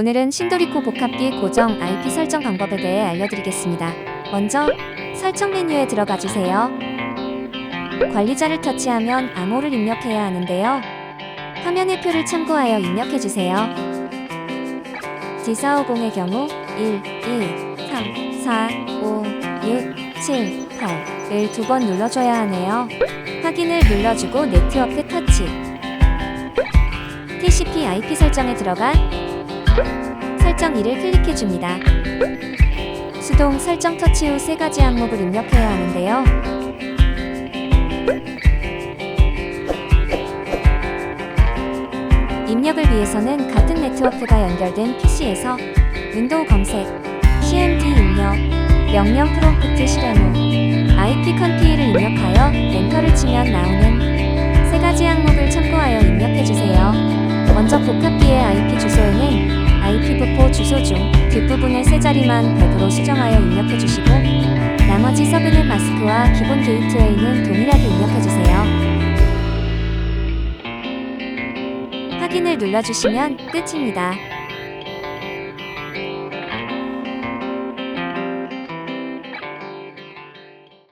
오늘은 신도리코 복합기 고정 IP 설정 방법에 대해 알려드리겠습니다. 먼저 설정 메뉴에 들어가 주세요. 관리자를 터치하면 암호를 입력해야 하는데요. 화면의 표를 참고하여 입력해 주세요. D450의 경우 1, 2, 3, 4, 5, 6, 7, 8을 두 번 눌러줘야 하네요. 확인을 눌러주고 네트워크 터치. TCP IP 설정에 들어가 설정 2를 클릭해 줍니다. 수동 설정 터치 후 세 가지 항목을 입력해야 하는데요. 입력을 위해서는 같은 네트워크가 연결된 PC에서 윈도우 검색, CMD 입력, 명령 프롬프트 실행 후 IP 컨피를 입력하여 엔터를 치면 나오는 세 가지 항목을 참고하여 입력해 주세요. 먼저 복합기의 IP 주소에는 자리만 100으로 수정하여 입력해 주시고 나머지 서브넷 마스크와 기본 게이트웨이는 동일하게 입력해 주세요. 확인을 눌러주시면 끝입니다.